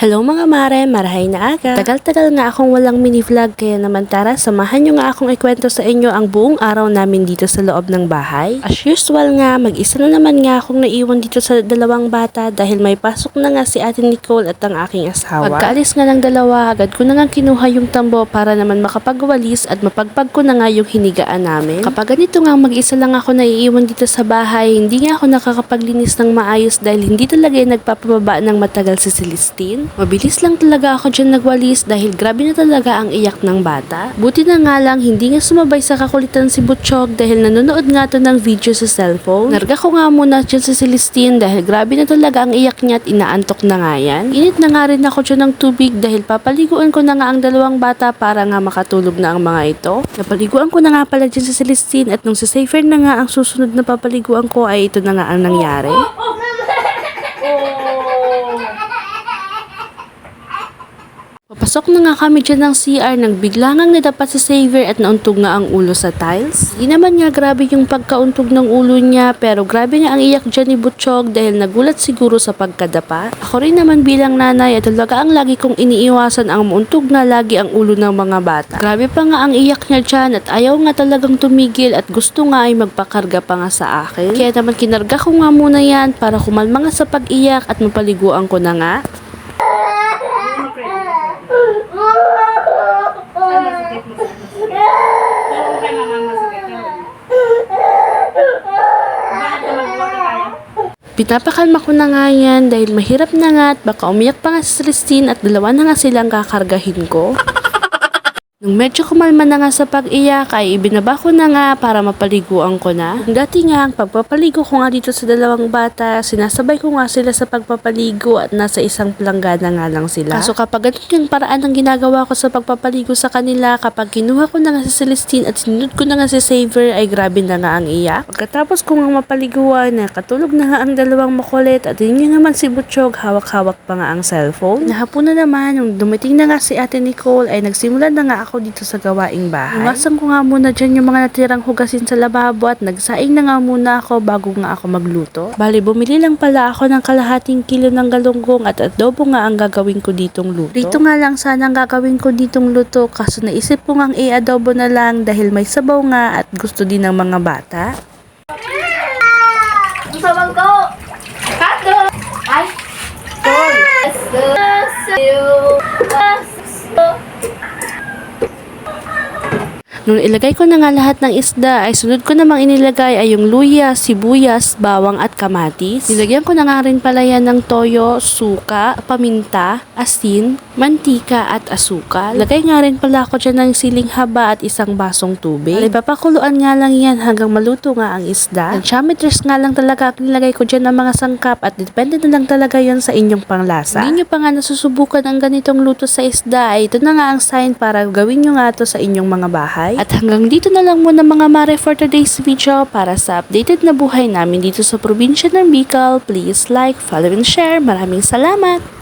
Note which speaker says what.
Speaker 1: Hello mga mare, marahay na aga. Tagal-tagal nga akong walang mini-vlog kaya naman tara, samahan nyo nga akong ikwento sa inyo ang buong araw namin dito sa loob ng bahay. As usual nga, mag-isa na naman nga akong naiwan dito sa dalawang bata dahil may pasok na nga si ate Nicole at ang aking asawa. Pagkaalis nga ng dalawa, agad ko na nga kinuha yung tambo para naman makapagwalis at mapagpag ko na nga yung hinigaan namin. Kapag ganito nga mag-isa lang ako naiiwan dito sa bahay, hindi nga ako nakakapaglinis ng maayos dahil hindi talaga nagpapababa ng matagal si Celestine. Mabilis lang talaga ako dyan nagwalis dahil grabe na talaga ang iyak ng bata. Buti na nga lang hindi nga sumabay sa kakulitan si Butchog dahil nanonood nga to ng video sa cellphone. Narga ko nga muna dyan si Celestine dahil grabe na talaga ang iyak niya at inaantok na nga yan. Init na nga rin ako dyan ng tubig dahil papaliguan ko na nga ang dalawang bata para nga makatulog na ang mga ito. Napaliguan ko na nga pala dyan si Celestine at nung si Safer na nga ang susunod na papaliguan ko ay ito na nga ang nangyari. Papasok na nga kami dyan ng CR nang bigla ngang nadapat si Xavier at nauntog nga ang ulo sa tiles. Di naman nga grabe yung pagkauntog ng ulo niya pero grabe nga ang iyak dyan ni Butchog dahil nagulat siguro sa pagkadapa. Ako rin naman bilang nanay at talaga ang lagi kong iniiwasan ang mauntog na lagi ang ulo ng mga bata. Grabe pa nga ang iyak niya dyan at ayaw nga talagang tumigil at gusto nga ay magpakarga pa nga sa akin. Kaya naman kinarga ko nga muna yan para kumalma nga sa pag-iyak at mapaliguan ko na nga. Pinapakalma ko na nga yan dahil mahirap na nga at baka umiyak pa nga si Celestine at dalawa na nga silang kakargahin ko. Nung medyo kumalma na nga sa pag-iyak ay ibinaba ko na nga para mapaliguan ko na. Dati nga ang pagpapaligo ko nga dito sa dalawang bata, sinasabay ko nga sila sa pagpapaligo at nasa isang planggana nga lang sila. Kaso kapag ganun yung paraan ng ginagawa ko sa pagpapaligo sa kanila, kapag kinuha ko na nga si Celestine at sinunod ko na nga si Saver ay grabe na nga ang iyak. Pagkatapos ko nga mapaliguan, nakatulog na nga ang dalawang makulit at yun naman si Butchog, hawak-hawak pa nga ang cellphone. Nahapon na naman, nung dumating na nga si ate Nicole ay nagsimula na nga ako dito sa gawaing bahay. Iwasan ko nga muna dyan yung mga natirang hugasin sa lababo at nagsaing na nga muna ako bago nga ako magluto. Bali, bumili lang pala ako ng kalahating kilo ng galunggong at adobo nga ang gagawin ko ditong luto. Dito nga lang sana ang gagawin ko ditong luto kaso naisip ko nga i-adobo na lang dahil may sabaw nga at gusto din ng mga bata.
Speaker 2: Sa bangko! Kato! Ay! Tol!
Speaker 1: Nung ilagay ko na nga lahat ng isda ay sunod ko namang inilagay ay yung luya, sibuyas, bawang at kamatis. Nilagyan ko na nga rin pala yan ng toyo, suka, paminta, asin, mantika at asukal. Lagay nga rin pala ako dyan ng siling haba at isang basong tubig. Ay papakuluan nga lang yan hanggang maluto nga ang isda. Nag-shameters nga lang talaga ang nilagay ko dyan ng mga sangkap at depende na lang talaga yan sa inyong panglasa. Hindi nyo pa nga nasusubukan ang ganitong luto sa isda ay ito na nga ang sign para gawin nyo nga to sa inyong mga bahay. At hanggang dito na lang muna mga mare for today's video para sa updated na buhay namin dito sa probinsya ng Bicol. Please like, follow and share. Maraming salamat!